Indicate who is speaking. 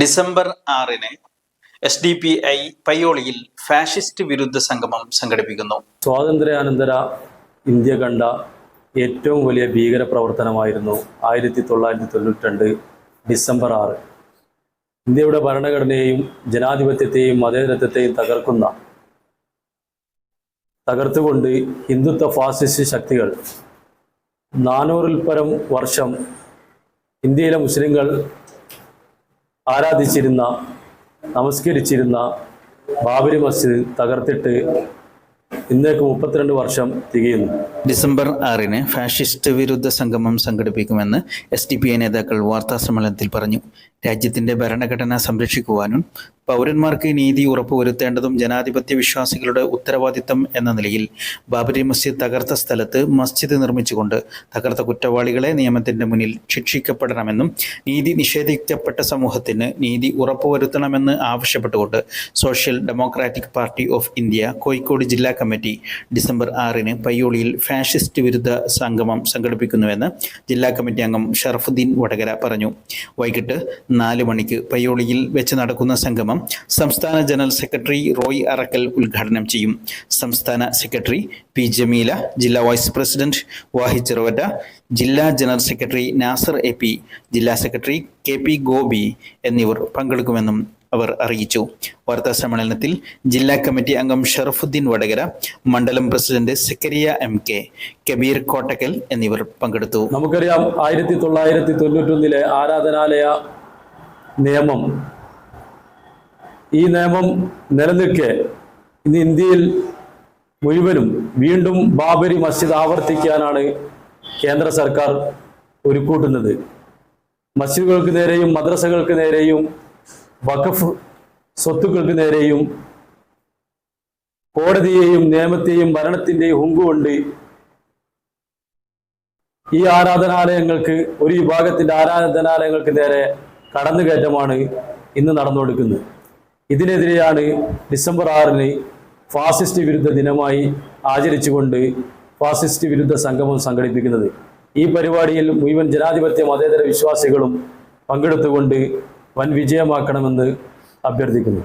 Speaker 1: December ആറിന് S D P I പയ്യോളിയിൽ fascist വിരുദ്ധ സംഗമം സംഘടിപ്പിക്കുന്നു.
Speaker 2: സ്വാതന്ത്ര്യാനന്തര ഇന്ത്യ കണ്ട ഏറ്റവും വലിയ ഭീകര പ്രവർത്തനമായിരുന്നു ആയിരത്തി തൊള്ളായിരത്തി തൊണ്ണൂറ്റി രണ്ട് ഡിസംബർ ആറ്. ഇന്ത്യയുടെ ഭരണഘടനയെയും ജനാധിപത്യത്തെയും മതേതരത്വത്തെയും തകർക്കുന്ന തകർത്തുകൊണ്ട് ഹിന്ദുത്വ ഫാസിസ്റ്റ് ശക്തികൾ നാനൂറിൽ പരം വർഷം ഇന്ത്യയിലെ മുസ്ലിങ്ങൾ ആരാധിച്ചിരുന്ന നമസ്കരിച്ചിരുന്ന ബാബരി മസ്ജിദ് തകർത്തിട്ട് ഇന്നേക്ക് മുപ്പത്തിരണ്ട് വർഷം തികയുന്നു.
Speaker 1: ഡിസംബർ ആറിന് ഫാഷിസ്റ്റ് വിരുദ്ധ സംഗമം സംഘടിപ്പിക്കുമെന്ന് എസ് ഡി പി ഐ നേതാക്കൾ വാർത്താ സമ്മേളനത്തിൽ പറഞ്ഞു. രാജ്യത്തിന്റെ ഭരണഘടന സംരക്ഷിക്കുവാനും പൗരന്മാർക്ക് നീതി ഉറപ്പുവരുത്തേണ്ടതും ജനാധിപത്യ വിശ്വാസികളുടെ ഉത്തരവാദിത്തം എന്ന നിലയിൽ ബാബരി മസ്ജിദ് തകർത്ത സ്ഥലത്ത് മസ്ജിദ് നിർമ്മിച്ചുകൊണ്ട് തകർത്ത കുറ്റവാളികളെ നിയമത്തിന്റെ മുന്നിൽ ശിക്ഷിക്കപ്പെടണമെന്നും നീതി നിഷേധിക്കപ്പെട്ട സമൂഹത്തിന് നീതി ഉറപ്പുവരുത്തണമെന്ന് ആവശ്യപ്പെട്ടുകൊണ്ട് Social Democratic Party of India Kozhikode ജില്ലാ കമ്മിറ്റി ഡിസംബർ ആറിന് പയ്യോളിയിൽ ഫാഷിസ്റ്റ് വിരുദ്ധ സംഗമം സംഘടിപ്പിക്കുന്നുവെന്ന് ജില്ലാ കമ്മിറ്റി അംഗം ഷറഫുദ്ദീൻ വടകര പറഞ്ഞു. വൈകിട്ട് നാല് മണിക്ക് പയ്യോളിയിൽ വെച്ച് നടക്കുന്ന സംഗമം സംസ്ഥാന ജനറൽ സെക്രട്ടറി റോയ് അറക്കൽ ഉദ്ഘാടനം ചെയ്യും. സംസ്ഥാന സെക്രട്ടറി പി ജമീല ജില്ലാ വൈസ് പ്രസിഡന്റ് വാഹിദ് ചെറുവറ്റ ജില്ലാ general secretary Nasar A P ജില്ലാ സെക്രട്ടറി കെ പി ഗോപി എന്നിവർ പങ്കെടുക്കുമെന്നും അവർ അറിയിച്ചു. വാർത്താ സമ്മേളനത്തിൽ ജില്ലാ കമ്മിറ്റി അംഗം ഷറഫുദ്ദീൻ വടകര മണ്ഡലം president Zakariya M K Kabir Kottakkal എന്നിവർ പങ്കെടുത്തു.
Speaker 2: നമുക്കറിയാം ആയിരത്തി തൊള്ളായിരത്തി തൊണ്ണൂറ്റൊന്നിലെ ആരാധനാലയ നിയമം ഈ നിയമം നിലനിൽക്കെ ഇന്ന് ഇന്ത്യയിൽ മുഴുവനും വീണ്ടും ബാബരി മസ്ജിദ് ആവർത്തിക്കാനാണ് കേന്ദ്ര സർക്കാർ ഒരുക്കൂട്ടുന്നത്. മസ്ജിദുകൾക്ക് നേരെയും മദ്രസകൾക്ക് നേരെയും വഖഫ് സ്വത്തുക്കൾക്ക് നേരെയും കോടതിയെയും നിയമത്തെയും ഭരണത്തിന്റെയും ഹുങ്കുകൊണ്ട് ഈ ആരാധനാലയങ്ങൾക്ക് ഒരു വിഭാഗത്തിന്റെ ആരാധനാലയങ്ങൾക്ക് നേരെ കടന്നുകയറ്റമാണ് ഇന്ന് നടന്നുകൊടുക്കുന്നത് ഇതിനെതിരെയാണ് ഡിസംബർ ആറിന് ഫാസിസ്റ്റ് വിരുദ്ധ ദിനമായി ആചരിച്ചുകൊണ്ട് ഫാസിസ്റ്റ് വിരുദ്ധ സംഗമം സംഘടിപ്പിക്കുന്നത്. ഈ പരിപാടിയിൽ മുഴുവൻ ജനാധിപത്യ മതേതര വിശ്വാസികളും പങ്കെടുത്തുകൊണ്ട് വൻ വിജയമാക്കണമെന്ന് അഭ്യർത്ഥിക്കുന്നു.